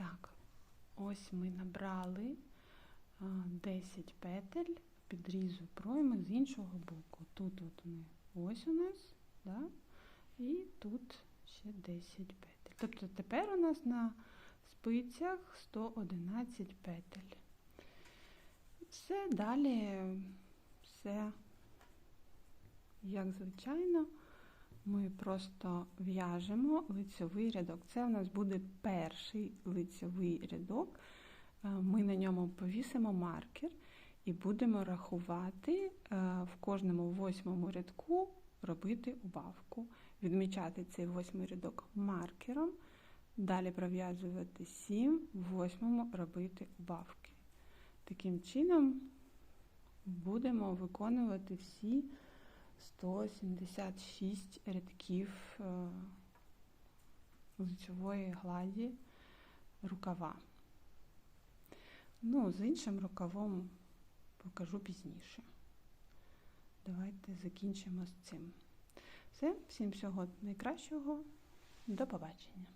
Так, ось ми набрали 10 петель підрізу пройми з іншого боку. Тут от ми ось у нас, да? і тут ще 10 петель. Тобто тепер у нас на спицях 111 петель. Все далі, все як звичайно. Ми просто в'яжемо лицьовий рядок. Це у нас буде перший лицьовий рядок. Е, Ми на ньому повісимо маркер і будемо рахувати е, в кожному восьмому рядку робити убавку, відмічати цей восьмий рядок маркером, далі пров'язувати 7, в восьмому робити убавки. Таким чином будемо виконувати всі 176 рядків лицевої гладі рукава. Ну, з іншим рукавом покажу пізніше. Давайте закінчимо з цим. Все, всім всього найкращого. До побачення.